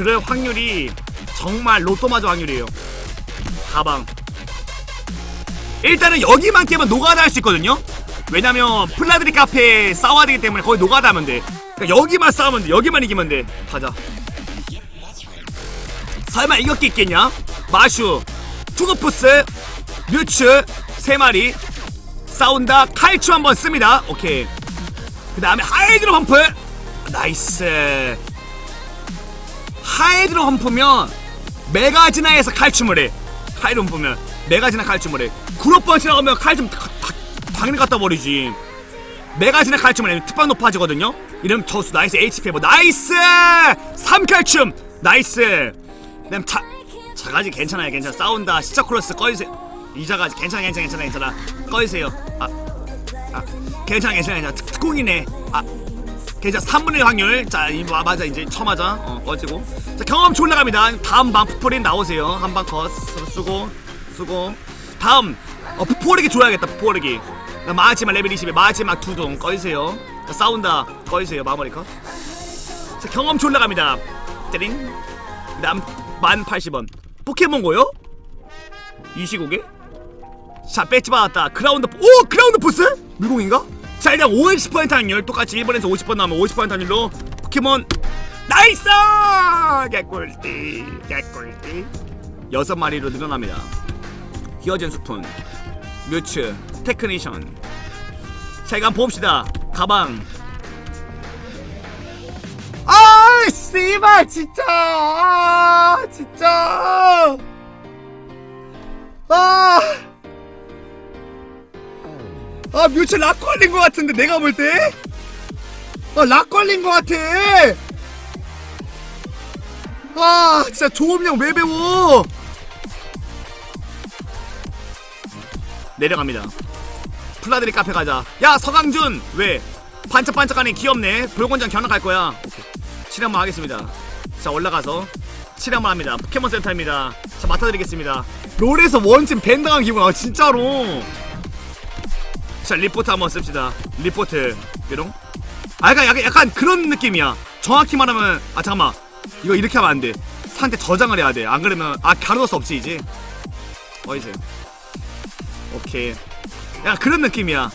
그럴 확률이 정말 로또 맞을 확률이에요. 가방. 일단은 여기만 깨면 노가다 할 수 있거든요. 왜냐면 플라드리 카페 싸워야 되기 때문에 거의 노가다 하면 돼. 그러니까 여기만 싸우면 돼. 여기만 이기면 돼. 가자. 설마 이길 게 있겠냐? 마슈, 투그푸스, 뮤츠 세 마리 싸운다. 칼춤 한번 씁니다. 오케이. 그 다음에 하이드로 펌프. 나이스. 하이드로 펌프면 메가지나에서 칼춤을 해. 하이드로 펌프면 메가지나 칼춤을 해. 구로펀치라고 하면 다- 당연히 갖다 버리지. 메가지나 칼춤을 해. 특방 높아지거든요. 이러면 저수 나이스 HP 뭐 나이스 3칼춤 나이스. 그다음 차 자가지 괜찮아요 괜찮아 싸운다 시작 크로스 꺼주세요. 이 자가지 괜찮아 괜찮아 괜찮아 괜찮아 꺼주세요. 아, 아 괜찮아 괜찮아 괜찮아 특- 특공이네. 아 괜찮아 3분의 1 확률. 자 맞아 이제 처맞아. 어 꺼지고. 자 경험치 올라갑니다. 다음 방 푸포린 나오세요. 한 방 컷. 쓰고 쓰고. 다음 어 푸포르기 줘야겠다 푸포르기. 나 마지막 레벨 20에 마지막 두둥 꺼주세요. 자 싸운다. 꺼주세요 마무리 컷 자 경험치 올라갑니다. 띠링. 그다음 만 80원. 포켓몬고요? 이 시국에? 자 배치 받았다. 크라운드 오 크라운드 보스? 물공인가? 자 일단 50% 확률. 똑같이 1번에서 50번 나오면 50% 확률로 포켓몬 나이스! 개꿀띠 개꿀띠. 여섯 마리로 늘어납니다. 히어젠 수푼 뮤츠 테크니션. 자 이거 봅시다. 가방. 아 씨발 진짜. 아 진짜. 아 아 뮤츠 락 걸린 것 같은데 내가 볼 때? 아락 걸린 것 같아. 아 진짜 조음령 왜 배워 내려갑니다. 플라드리 카페 가자. 야 서강준! 왜? 반짝반짝하니 귀엽네. 볼곤장 견학 갈 거야. 오케이 하겠습니다. 자 올라가서 칠한번 합니다. 포켓몬 센터입니다. 자 맡아드리겠습니다. 롤에서 원팀 밴당한 기분. 아 진짜로 자 리포트 한번 씁시다. 리포트. 뾰롱. 아 약간, 약간 약간 그런 느낌이야. 정확히 말하면 아 잠깐만. 이거 이렇게 하면 안돼. 상대 저장을 해야 돼 안 그러면 아 가르노스 없지 이제. 어디세요 오케이. 약간 그런 느낌이야.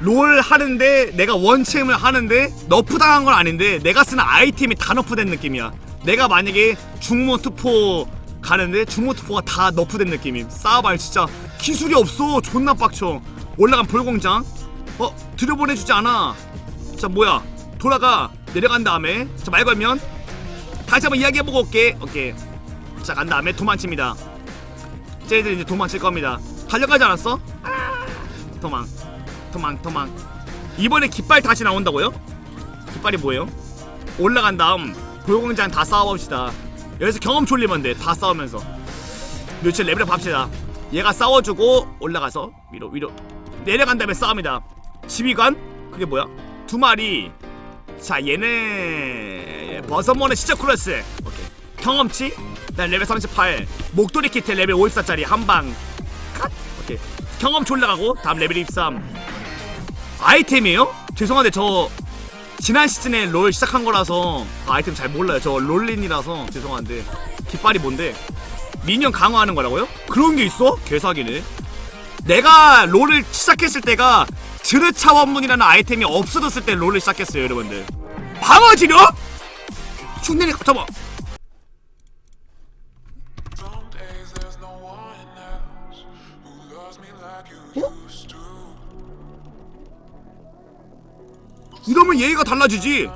롤 하는데 내가 원챔을 하는데 너프 당한 건 아닌데 내가 쓰는 아이템이 다 너프된 느낌이야. 내가 만약에 중모 투포 가는데 중모 투포가 다 너프된 느낌임. 싸발 진짜 기술이 없어. 존나 빡쳐 올라간 볼공장? 어 들여보내주지 않아. 자 뭐야? 돌아가. 내려간 다음에. 자 말 걸면? 다시 한번 이야기해보고 올게. 오케이. 자 간 다음에 도망칩니다. 쟤들 이제 도망칠 겁니다. 달려가지 않았어? 아, 도망. 도망 도망. 이번에 깃발 다시 나온다고요? 깃발이 뭐예요? 올라간 다음 볼공장 다 싸워봅시다. 여기서 경험 졸리면 돼다 싸우면서. 며칠 레벨업 합시다. 얘가 싸워주고 올라가서 위로 위로 내려간 다음에 싸웁니다. 지휘관 그게 뭐야? 두 마리. 자 얘네 버섯몬의 시작 클래스. 오케이. 경험치? 난 레벨 38 목도리 키트 레벨 54짜리 한방. 컷. 오케이. 경험치 올라가고 다음 레벨 23 아이템이에요? 죄송한데 저 지난 시즌에 롤 시작한 거라서 아이템 잘 몰라요. 저 롤린이라서 죄송한데. 깃발이 뭔데? 미니언 강화하는 거라고요? 그런 게 있어? 개사기네 내가 롤을 시작했을 때가 드르 차 원문이라는 아이템이 없어졌을 때 롤을 시작했어요 여러분들 방어 지력? 충전이 used to. 이러면 예의가 달라지지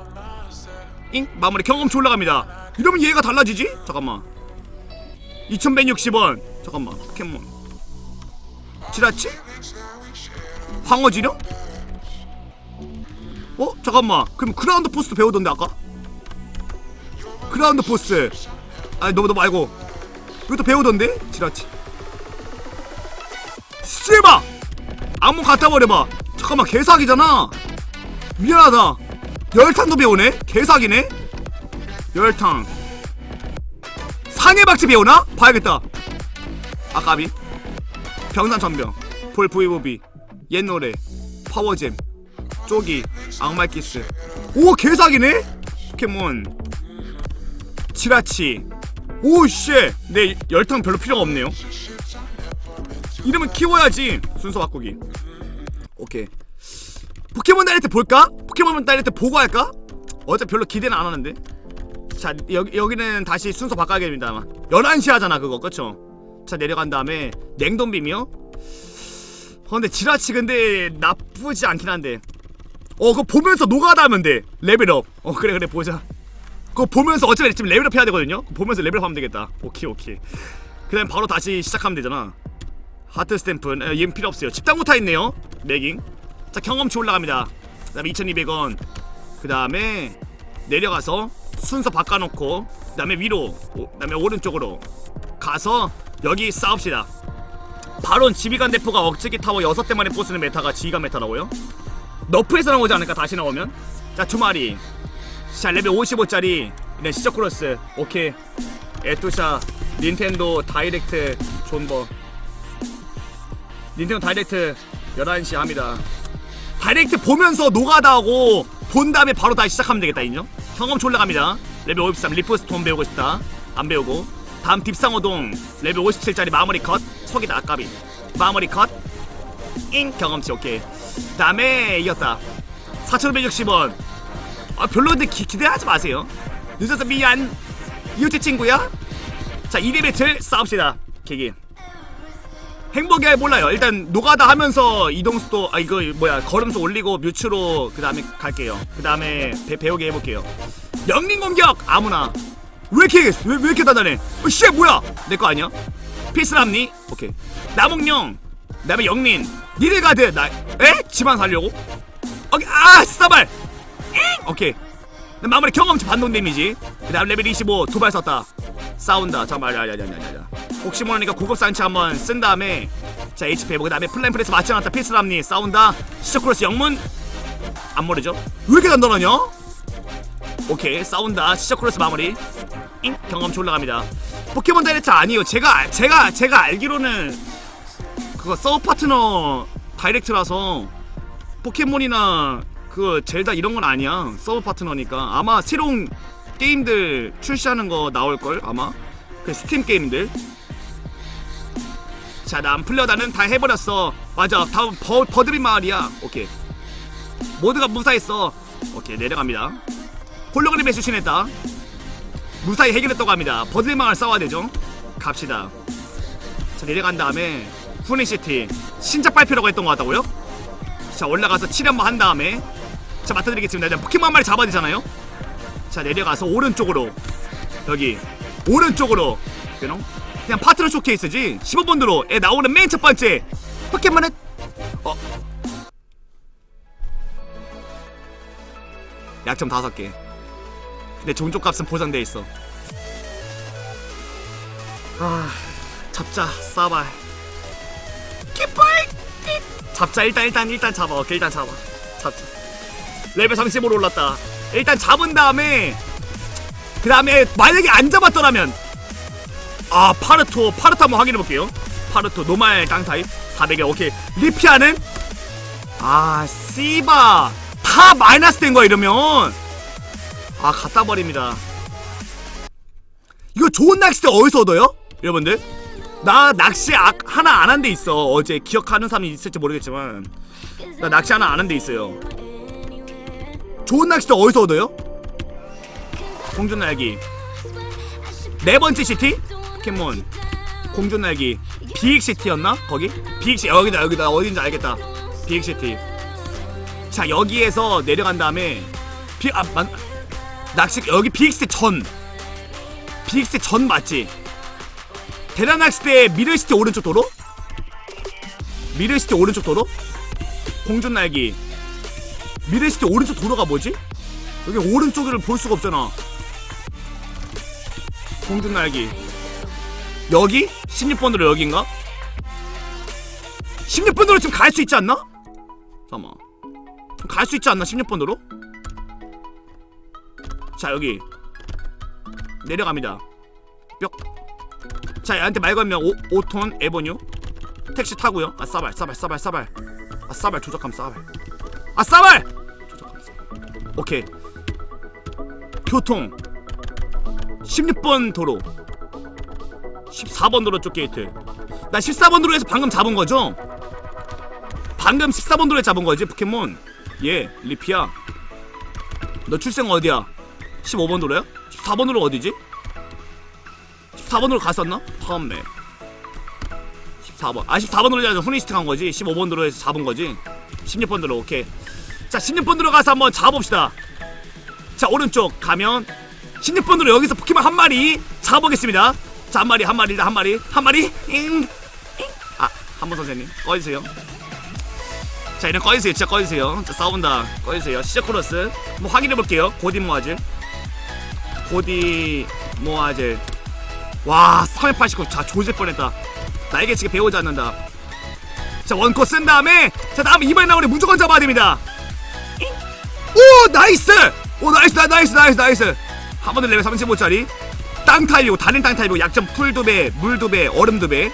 잉? 마무리 경험치 올라갑니다 이러면 예의가 달라지지? 잠깐만 2160원 잠깐만 포켓몬 지라치? 황어지령? 어? 잠깐만 그럼 크라운드 포스도 배우던데 아까? 크라운드 포스 아니 너, 너 말고 이것도 배우던데? 지라치 씨발 악몽 갖다 버려봐 잠깐만 개사기잖아 미안하다 열탕도 배우네? 개사기네? 열탕 상해박쥐 배우나? 봐야겠다 아까비 병산천병 볼브이브비 옛 노래 파워잼 쪼기 악말키스. 오 개사기네? 포켓몬. 지라치. 오씨. 내 열탕 별로 필요가 없네요. 이름은 키워야지 순서 바꾸기. 오케이. 포켓몬 다이렉트 볼까? 포켓몬 다이렉트 보고 할까? 어차피 별로 기대는 안 하는데. 자 여기, 여기는 다시 순서 바꿔야 됩니다 아마. 11시 하잖아 그거. 그쵸? 자 내려간 다음에 냉동빔이요? 어 근데 지라치 근데 나쁘지 않긴 한데. 어 그거 보면서 노가다 하면 돼. 레벨업. 어 그래 그래 보자. 그거 보면서 어차피 지금 레벨업 해야 되거든요? 보면서 레벨업 하면 되겠다. 오케이 오케이. 그 다음에 바로 다시 시작하면 되잖아. 하트 스탬프는 에, 얘는 필요 없어요. 집당구타 있네요. 레깅. 자 경험치 올라갑니다. 그 다음에 2200원. 그 다음에 내려가서 순서 바꿔놓고 그 다음에 위로 그 다음에 오른쪽으로 가서 여기 싸웁시다. 바론 지휘관 대포가 억제기 타워 6대 만에 부수는 메타가 지휘관 메타라고요? 너프에서 나오지 않을까 다시 나오면? 자 두 마리. 자 레벨 55짜리. 이런 시적 크로스. 오케이. 에투샤 닌텐도 다이렉트 존버. 닌텐도 다이렉트 11시 합니다. 다이렉트 보면서 노가다 하고 본 다음에 바로 다시 시작하면 되겠다 인정? 경험치 올라갑니다. 레벨 53 리프스톤 배우고 싶다. 안 배우고 다음 딥상어동. 레벨 57짜리 마무리 컷. 속이다 아까비. 마무리 컷잉 경험치 오케이. 다음에 이겼다. 4560원. 아 별로 근데 기, 기대하지 마세요. 늦어서 미안. 이웃집 친구야? 자 2레벨틀 싸웁시다 계기. 행복이 몰라요. 일단 노가다 하면서 이동수도 아 이거 뭐야 걸음수 올리고 뮤츠로 그 다음에 갈게요. 그 다음에 배우게 해볼게요. 영린 공격! 아무나 왜 이렇게 왜, 왜 이렇게 단단해? 어, 씨 뭐야? 내 거 아니야? 피스람니? 오케이. 남홍령 그다음에 영린. 니들가드 나 에? 집안 살려고? 오케이 아 싸발! 잉! 오케이. 나 마무리 경험치 반동 데미지. 그 다음 레벨 25 두 발 썼다. 싸운다. 잠깐만 야 야 야 야 야. 혹시 모르니까 고급 산치 한번 쓴 다음에 자 HP 회복 그 다음에 플랜 프레스 맞지 않았다. 피스람니 싸운다. 시저크로스 영문. 안 모르죠? 왜 이렇게 단단하냐 오케이 싸운다. 시저크로스 마무리. 잉 경험치 올라갑니다. 포켓몬 다이렉트 아니에요. 제가 제가 제가 알기로는 그거 서브 파트너 다이렉트라서 포켓몬이나 그 젤다 이런 건 아니야. 서브 파트너니까. 아마 새로운 게임들 출시하는 거 나올 걸 아마? 그 스팀 게임들. 자난 플레어다는 다 해버렸어. 맞아. 다음 버, 버드린 마을이야. 오케이. 모두가 무사했어. 오케이 내려갑니다 홀로그램에 수신했다. 무사히 해결했다고 합니다. 마을 싸워야 되죠. 갑시다. 자 내려간 다음에 후니시티 신작 발표라고 했던 것 같다고요? 자 올라가서 칠 한번 한 다음에 자 맡아드리겠습니다. 일단 포켓몬 한 마리 잡아야 되잖아요. 자 내려가서 오른쪽으로 여기 오른쪽으로 그냥 그냥 파트너 쇼케이스지. 15번으로 에 나오는 맨 첫 번째 포켓몬은? 어. 약점 다섯 개 근데 종족 값은 보장돼 있어. 아 잡자 싸발. 기빨 잡자 일단 일단 일단 잡아. 오케이 일단 잡아. 잡자. 레벨 35로 올랐다. 일단 잡은 다음에 그 다음에 만약에 안 잡았더라면 아 파르토 파르토 한번 확인해 볼게요. 파르토 노말 땅 타입. 400에 오케이. 리피아는? 아 씨바. 다 마이너스 된 거야 이러면 아 갖다 버립니다. 이거 좋은 낚싯대 어디서 얻어요? 여러분들? 나 낚시 아, 하나 안 한 데 있어. 어제 기억하는 사람이 있을지 모르겠지만. 나 낚시 하나 안 한 데 있어요. 좋은 낚싯대 어디서 얻어요? 공중 날기. 네 번째 시티? 포켓몬. 공중 날기. 비익 시티였나? 거기? 비익 시 여기다 여기다. 어딘지 알겠다. 비익 시티. 자 여기에서 내려간 다음에 비 아 만 낚시 여기 시티 전 시티 전 맞지 대란 낚시대 미르 시티 오른쪽 도로 미르 시티 오른쪽 도로 공중 날기 미래시티 오른쪽 도로가 뭐지? 여기 오른쪽을 볼 수가 없잖아. 공중 날기. 여기? 16번으로 여긴가? 16번으로 지금 갈 수 있지 않나? 잠깐만. 갈 수 있지 않나? 16번으로? 자, 여기. 내려갑니다. 뿅. 자, 얘한테 말 걸면 5, 5톤 에버뉴. 택시 타고요. 아, 싸발, 싸발, 싸발, 싸발. 아, 싸발, 조작함, 싸발. 아, 싸발! 조작함, 싸발. 오케이. 교통 16번 도로 14번 도로 쪽 게이트 나 14번 도로에서 방금 잡은 거죠? 방금 14번 도로에 잡은 거지 포켓몬 예 리피야 너 출생 어디야? 15번 도로야? 14번 도로 어디지? 14번 도로 갔었나? 처음에. 14번. 아 14번 도로에서 후니스트 간 거지. 15번 도로에서 잡은 거지. 16번 도로 오케이. 자 16번 도로 가서 한번 잡아봅시다. 자 오른쪽 가면 16번 도로 여기서 포켓몬 한 마리 잡아보겠습니다. 자 한 마리 한 마리 한 마리. 한 마리. 잉아 한 번 선생님. 꺼주세요. 자 이런 꺼주세요. 진짜 꺼주세요. 자 싸운다. 꺼주세요. 시작 크로스. 뭐 확인해볼게요. 고디 모아질 고디 모아질 와 389. 자 조질 뻔했다. 날개치기 배우지 않는다. 자 원코 쓴 다음에 자 다음 이번에 나오네 무조건 잡아야 됩니다. 잉? 오 나이스! 오 나이스 나- 나이스 나이스 나이스. 한 번에 레벨 35짜리. 땅 타입이고 다른 땅 타입이고 약점 풀 두배 물 두배 얼음 두배.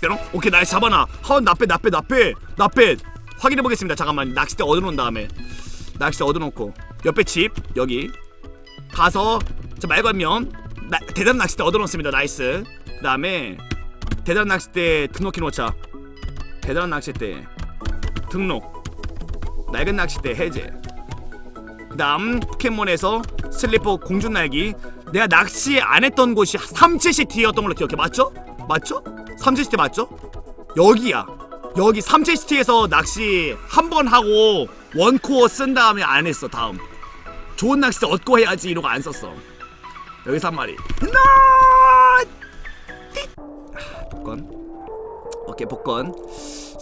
뾰롱 오케이 나이스 잡아놔. 하원 나빼 나빼 나빼 나빼. 확인해 보겠습니다. 잠깐만 낚싯대 얻어놓은 다음에. 낚싯대 얻어놓고. 옆에 집 여기. 가서 저 말걸면 나, 대단 낚싯대 얻어놓습니다. 나이스. 그 다음에 대단 낚싯대 등록해 놓자. 대단한 낚싯대 등록 낡은 낚싯대 해제. 그 다음 포켓몬에서 슬리퍼 공중 날기. 내가 낚시 안 했던 곳이 삼체시티였던 걸로 기억해. 맞죠? 맞죠? 삼체시티 맞죠? 여기야. 여기 삼체시티에서 낚시 한 번 하고 원코어 쓴 다음에 안 했어 다음. 좋은 낚시 얻고 해야지 이러고 안 썼어 여기서 한 마리. 나! 아, 복권. 오케이 복권.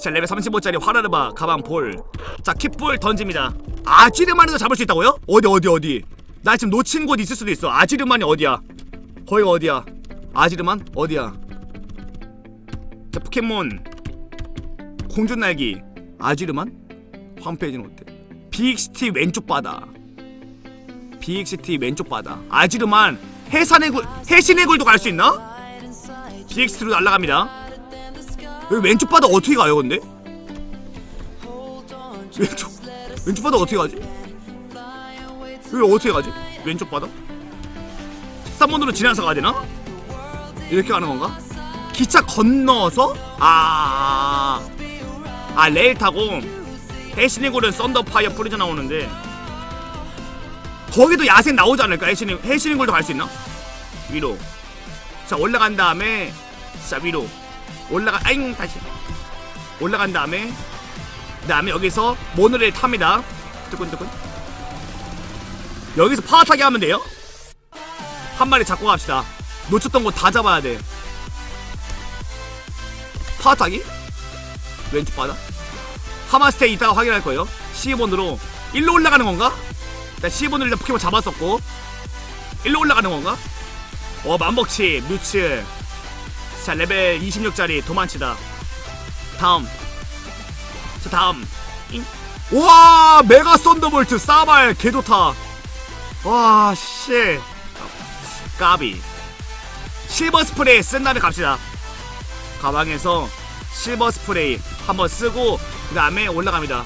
자 레벨 35짜리 화라르바 가방 볼 자 킥볼 던집니다. 아지르만에서 잡을 수 있다고요? 어디 어디 어디? 나 지금 놓친 곳 있을 수도 있어. 아지르만이 어디야? 거기가 어디야? 아지르만? 어디야? 자 포켓몬. 공주 날기. 아지르만? 홈페이지는 어때? 비익시티 왼쪽 바다. 비익시티 왼쪽 바다. 아지르만 해산의 굴 해신의 굴도 갈 수 있나? 비익시티로 날아갑니다 여기 왼쪽 바다 어떻게 가요 근데? 왼쪽 왼쪽 바다 어떻게 가지? 여기 어떻게 가지? 왼쪽 바다? 13번으로 지나서 가야 되나? 이렇게 가는 건가? 기차 건너서? 아, 아 레일 타고 해신이굴은 썬더파이어 뿌리져 나오는데 거기도 야생 나오지 않을까? 해신이 해신이굴도 갈 수 있나? 위로. 자 올라간 다음에 자 위로. 올라가 아잉 다시. 올라간 다음에 그 다음에 여기서 모노레일 탑니다. 뜨끈뜨끈. 여기서 파워 타기 하면 돼요? 한 마리 잡고 갑시다. 놓쳤던 거 다 잡아야 돼. 파워 타기? 왼쪽 바다 하마스테이 이따가 확인할 거예요. 12번으로 일로 올라가는 건가? 일단 12번으로 일단 포켓몬 잡았었고. 일로 올라가는 건가? 어 만복치 뮤츠. 자 레벨 26짜리 도만치다. 다음. 자 다음. 잉? 와 메가 썬더볼트 싸발 개좋다 와씨. 까비. 실버 스프레이 쓴 다음에 갑시다. 가방에서 실버 스프레이 한번 쓰고 그 다음에 올라갑니다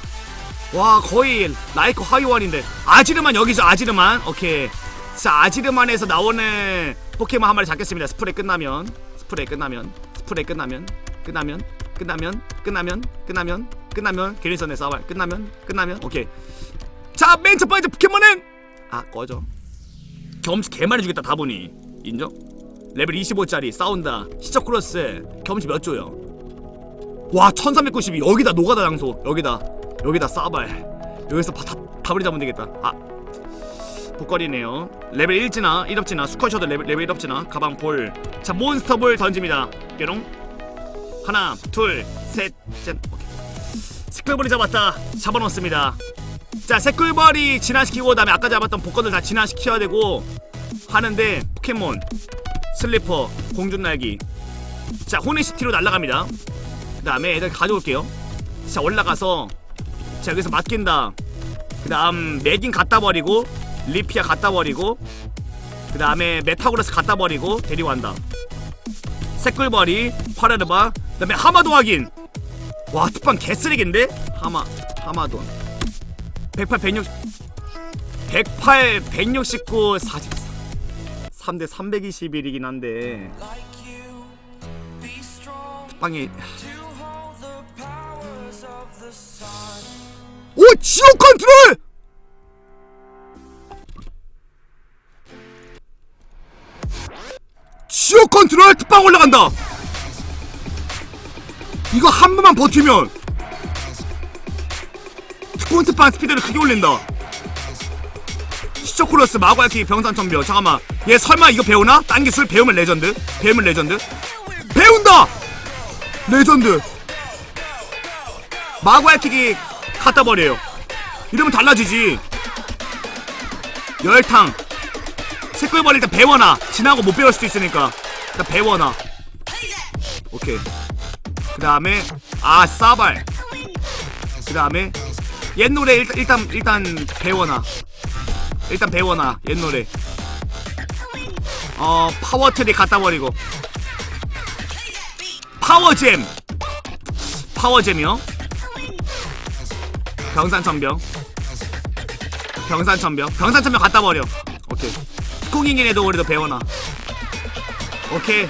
와 거의 라이커 하이원인데. 아지르만 여기죠 아지르만. 오케이. 자 아지르만에서 나오는 포켓몬 한 마리 잡겠습니다. 스프레이 끝나면. 스프레이 끝나면. 스프레이 끝나면. 끝나면. 끝나면. 끝나면. 끝나면. 끝나면. 게리선의 싸발 끝나면. 끝나면. 오케이. 자 맨 첫 번째 포켓몬은? 아 꺼져. 경험치 개많이 주겠다 다 보니 인정? 레벨 25짜리 싸운다. 시적 크로스. 경험치 몇 조요? 와 1392 여기다 노가다 장소. 여기다 여기다 싸발 여기서 다, 다버리 잡으면 되겠다. 아. 복거리네요. 레벨 1지나 1업지나 수컷셔도 레벨, 레벨 1업지나. 가방 볼자 몬스터 볼 던집니다. 뾰롱. 하나 둘셋셋. 오케이. 스클볼이 잡았다. 잡아놓습니다. 자 새꿀벌이 진화시키고 그다음에 아까 잡았던 복권들 다 진화시켜야 되고 하는데 포켓몬 슬리퍼 공중날기. 자 호네시티로 날아갑니다. 그 다음에 애들 가져올게요. 자 올라가서 자 여기서 맡긴다. 그 다음 맥인 갖다 버리고 리피아 갖다 버리고 그 다음에 메타고러스 갖다 버리고 데리고 간다. 새꿀벌이 파라르바 그 다음에 하마도 확인. 와 특방 개쓰레기인데? 하마 하마돈. 108 160 108 169 44 3대 321이긴 한데. 빵이 오 지옥 컨트롤! 지옥 컨트롤 특방 올라간다! 이거 한 번만 버티면 특공 특방 스피드를 크게 올린다. 시초크로스 마과야키 병산천병 잠깐만. 얘 설마 이거 배우나? 딴 기술 배우면 레전드? 배우면 레전드? 배운다! 레전드. 마과야킥이 갖다 버려요. 이러면 달라지지. 열탕. 새끌벌 일단 배워놔. 지나고 못 배울 수도 있으니까. 일단 배워놔. 오케이. 그 다음에 아 싸발. 그 다음에 옛 노래 일단 일단 일단 배워놔. 일단 배워놔 옛 노래. 어 파워트리 갖다 버리고. 파워잼. 파워잼이요 병산천병 병산천병 병산천병 갖다 버려. 오케이. 스코깅인 애도 우리도 배워놔. 오케이.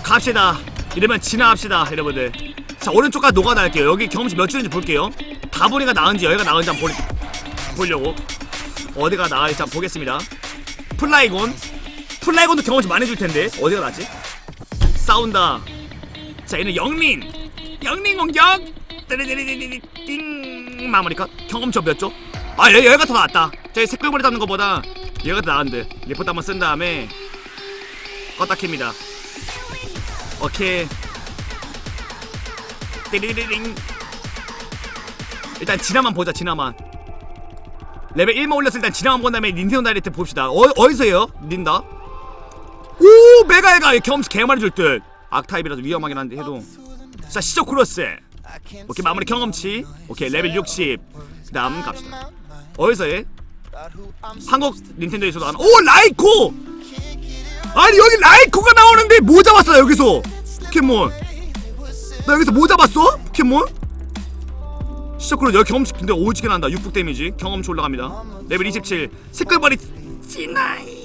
갑시다. 이러면 진화합시다 여러분들. 자 오른쪽까지 노가다 할게요. 여기 경험치 몇 줄인지 볼게요. 다보니가 나은지 여기가 나은지 한번 볼, 보려고. 어디가 나을지 한번 보겠습니다. 플라이곤. 플라이곤도 경험치 많이 줄 텐데. 어디가 낫지? 싸운다. 자 얘는 영린. 영린 공격 띠리리리리띵. 마무리 컷. 경험치 몇 조? 아 얘, 얘가 더 낫다. 저기 새끌머리 잡는 것보다 얘가 더 나은데. 리포트 한번 쓴 다음에 껐다 킵니다. 오케이. 띠리리링. 일단 진화만 보자 진화만. 레벨 1만 올렸을 때 진화만 본 다음에 닌텐도 다이렉트 봅시다. 어, 어디서요? 닌다? 오 메가에가 경험치 개많이 줄듯. 악타입이라서 위험하긴 한데 해도. 자 시적 크로스 오케이 마무리 경험치. 오케이 레벨 60 그 다음 갑시다. 어디서 해? 한국 닌텐도에서도 하나 오 라이코! 아니 여기 라이코가 나오는데 뭐 잡았어 여기서? 포켓몬. 나 여기서 뭐 잡았어 포켓몬? 시작으로 여기 경험치 근데 오지게 난다. 육폭 데미지. 경험치 올라갑니다. 레벨 27 색깔발이 진나이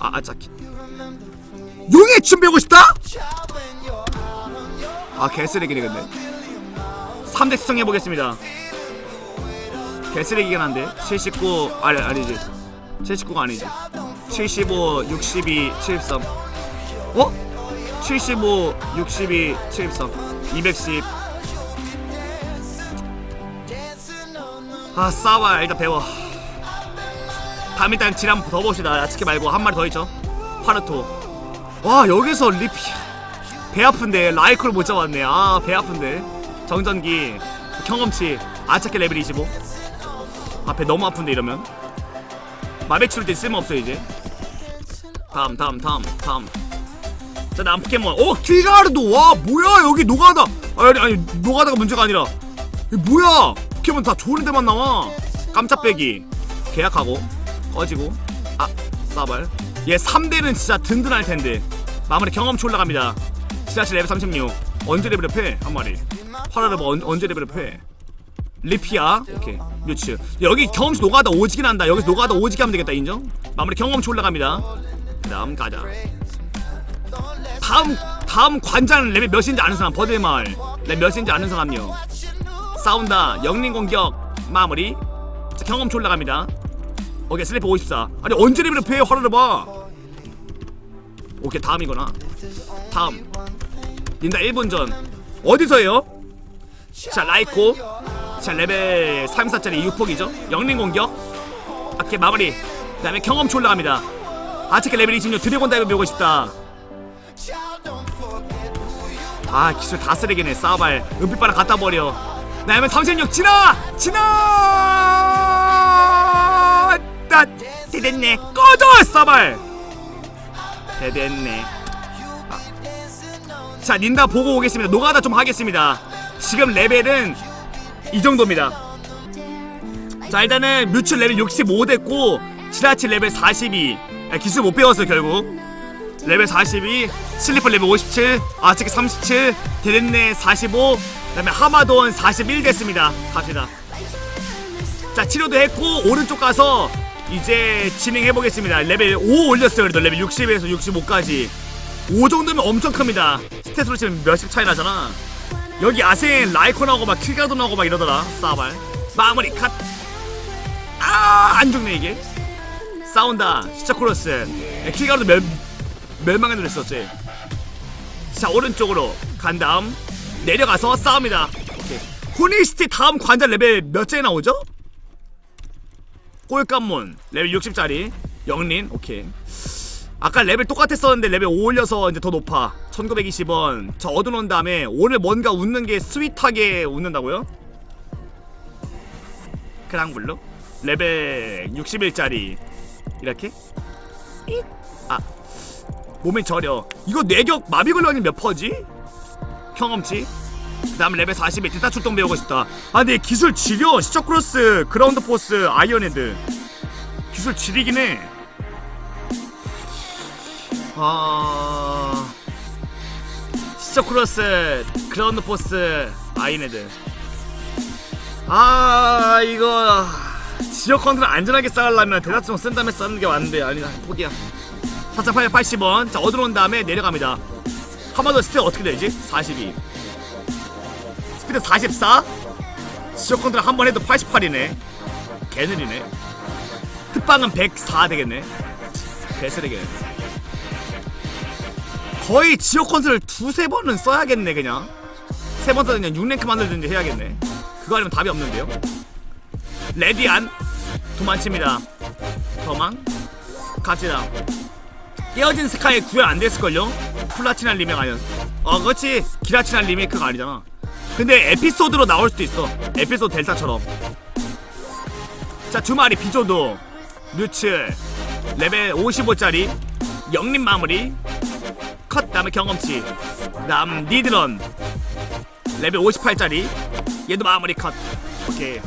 아 아짜 용의 춤 배우고 싶다? 아 개쓰레기네 근데. 3대 수정해보겠습니다. 개쓰레기긴 한데 79 아니 아니지. 79가 아니지. 75 62 73 어? 75 62 73 210 아 싸워 일단 배워. 다음 일단 질 한번 더 봅시다. 야츠키 말고 한 마리 더 있죠? 파르토. 와 여기서 리피 배 아픈데 라이콜 못 잡았네. 아 배 아픈데. 정전기 경험치 아차케 레벨 25 앞에 너무 아픈데 이러면. 마백 치를 때 쓸모없어 이제. 다음 다음 다음 다음. 자 다음 포켓몬. 오 킬가르도. 와 뭐야? 여기 노가다. 아니 아니 노가다가 문제가 아니라. 이 뭐야? 포켓몬 다 좋은 데만 나와. 깜짝 빼기. 계약하고 꺼지고. 아 싸발. 얘 3대는 진짜 든든할 텐데. 마무리 경험치 올라갑니다 지하철 레벨 36 언제 레벨업 해? 한 마리. 파라르바 언, 언제 레벨업 해? 리피아? 오케이. 뮤츠. 여기 경험치 노가다 오지긴 한다. 여기서 노가다 오지게 하면 되겠다. 인정? 마무리 경험치 올라갑니다. 그 다음 가자. 다음 다음 관장 레벨 몇인지 아는 사람? 버들마을. 레벨 몇인지 아는 사람요? 싸운다. 영린 공격. 마무리. 자 경험치 올라갑니다. 오케이 슬리퍼 54 아니 언제 레벨업 해 화라르바 오케이 다음이구나 다음 닌다 1분 전 어디서요? 자 라이코 자 레벨 34짜리 6폭이죠 영린 공격 오케이 마무리 그 다음에 경험치 올라갑니다 아치케 레벨 26 드래곤 다이브 배우고 싶다 아 기술 다 쓰레기네 싸발 은빛바람 갖다 버려 나면 36 지나 지나 나 대됐네 꺼져 싸발 대됐네. 아. 자 닌다 보고 오겠습니다. 노가다 좀 하겠습니다. 지금 레벨은 이 정도입니다. 자 일단은 뮤츠 레벨 65 됐고 지라치 레벨 42 아, 기술 못 배웠어 결국. 레벨 42 슬리퍼 레벨 57 아치키 37 데렌네 45 그다음에 하마돈 41 됐습니다. 갑시다. 자 치료도 했고 오른쪽 가서 이제 진행해 보겠습니다. 레벨 5 올렸어요. 그래도 레벨 60에서 65까지 5 정도면 엄청 큽니다. 스탯으로 치면 몇십 차이 나잖아. 여기 아센 라이코 나오고 막 킬가도 나오고 막 이러더라. 싸발 마무리 컷. 아 안 죽네 이게. 싸운다. 시차 코러스. 킬가도 멸 멸망해 들었었지. 자 오른쪽으로 간 다음 내려가서 싸웁니다. 오케이. 후니시티 다음 관절 레벨 몇째 나오죠? 꼴감몬. 레벨 60짜리. 영린. 오케이. 아까 레벨 똑같았었는데 레벨 5 올려서 이제 더 높아. 1920원. 저 얻어놓은 다음에 오늘 뭔가 웃는 게 스윗하게 웃는다고요? 크랑블루? 레벨 61짜리. 이렇게? 잇. 아. 몸이 저려. 이거 뇌격 마비 걸려니 몇 퍼지? 경험치 그 다음 레벨 40에 대타 출동 배우고 싶다. 아 근데 기술 지려. 시처크로스 그라운드 포스 아이언헤드. 기술 지리긴 해. 아... 시처크로스 그라운드 포스 아이언헤드. 아 이거 지역 컨트롤 안전하게 쌓으려면 출동 쓴 다음에 쌓는 게 맞는데 아니다 포기야. 4,880원. 자 얻어놓은 다음에 내려갑니다. 한번더 스텝 어떻게 되지? 42 스피드 44 지역 컨트롤 한번 해도 88이네. 개느리네. 특방은 104 되겠네. 개쓰레기네. 거의 지역 컨트롤 두세 번은 써야겠네 그냥. 세 번 써도 그냥 6랭크 만들든지 해야겠네. 그거 아니면 답이 없는데요? 레디안 도망칩니다. 도망. 갑시다. 깨어진 스카이 구현 안 됐을걸요? 플라티나 리메이크 아니었어 어 그렇지. 기라티나 리메이크가 아니잖아 근데 에피소드로 나올 수도 있어. 에피소드 델타처럼. 자두 마리 비조도. 뮤츠 레벨 55짜리. 영림 마무리. 컷 다음에 경험치. 남 니드런. 레벨 58짜리. 얘도 마무리 컷. 오케이.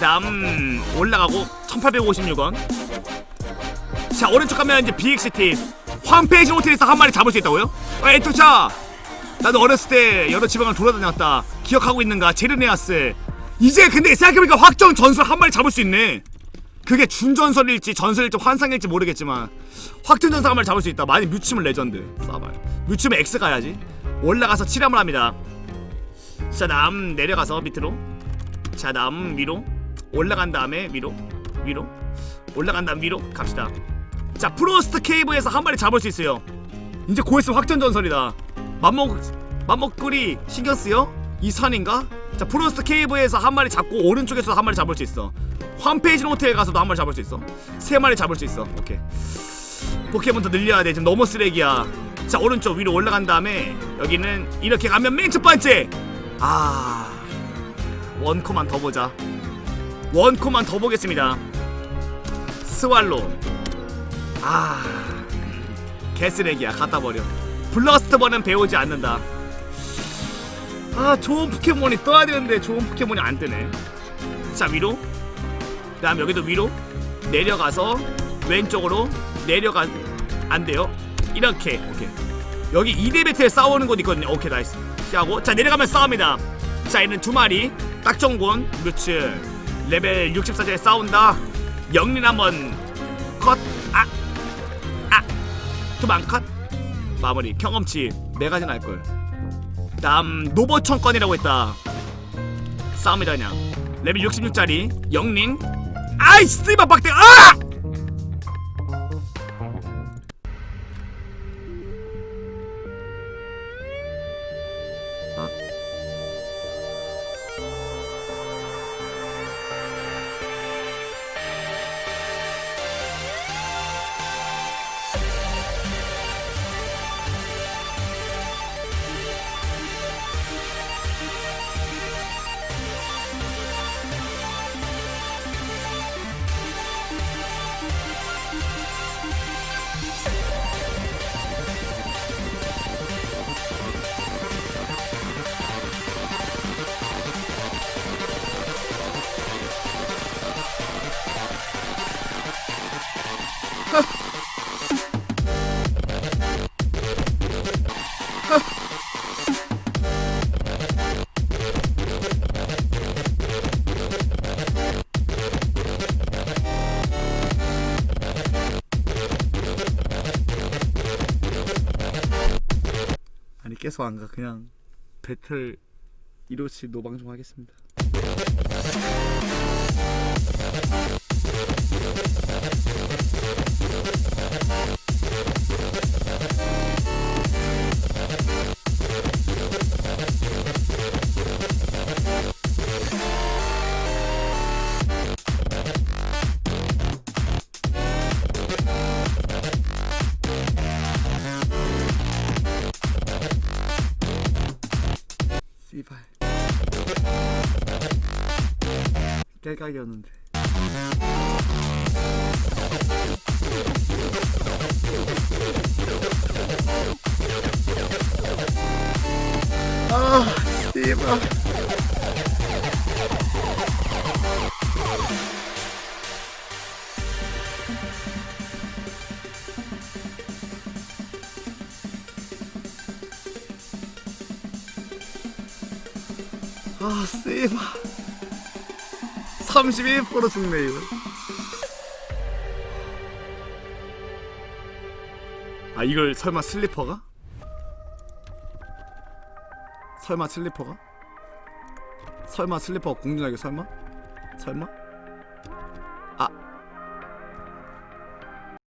남 올라가고 1856원. 자 오른쪽 가면 이제 BXT 황페이지 호텔에서 한 마리 잡을 수 있다고요? 아 에토차 나도 어렸을 때 여러 지방을 돌아다녔다. 기억하고 있는가? 제르네아스. 이제 근데 생각해보니까 확정 전설 한 마리 잡을 수 있네. 그게 준전설일지 전설일지 환상일지 모르겠지만 확정 전설 한 마리 잡을 수 있다. 만약 뮤츠면 레전드. 싸발 뮤츠면 X 가야지. 올라가서 칠함을 합니다. 자남 내려가서 밑으로. 자남 위로. 올라간 다음에 위로. 위로. 올라간 다음 위로 갑시다. 자 프로스트 케이브에서 한 마리 잡을 수 있어요. 이제 고했으면 확전 전설이다 맘먹 맘먹구리 신경 쓰여? 이 산인가? 자 프로스트 케이브에서 한 마리 잡고 오른쪽에서 한 마리 잡을 수 있어. 환페이지 호텔 가서도 한 마리 잡을 수 있어. 세 마리 잡을 수 있어. 오케이. 포켓몬 더 늘려야 돼. 지금 너무 쓰레기야. 자 오른쪽 위로 올라간 다음에 여기는 이렇게 가면 맨 첫 번째! 아 원코만 더 보자. 원코만 더 보겠습니다. 스왈로. 아 개쓰레기야. 갖다 버려 블러스트버는 배우지 않는다. 아 좋은 포켓몬이 떠야 되는데 좋은 포켓몬이 안 뜨네. 자 위로. 그 다음 여기도 위로. 내려가서 왼쪽으로 내려가 안 돼요? 이렇게 오케이. 여기 2대 배틀 싸우는 곳 있거든요. 오케이 나이스. 피하고. 자 내려가면 싸웁니다. 자 얘는 두 마리. 딱정곤 뮤츠 레벨 64짜리 싸운다. 영린 한번 컷. 아! 아! 두방 컷 마무리 경험치 메가진 할걸. 다음 노버천건이라고 했다. 싸움이다 그냥 레벨 66짜리 영린 아이 씨발 박대. 아! 계속 안 가. 그냥 배틀 1호치 노방종 하겠습니다. 깨각이었는데. 아, 씨발. 아, 씨발. 31% 죽네, 이거. 아, 이걸 설마 슬리퍼가? 설마 슬리퍼가? 설마 슬리퍼가 공중하게 설마? 설마?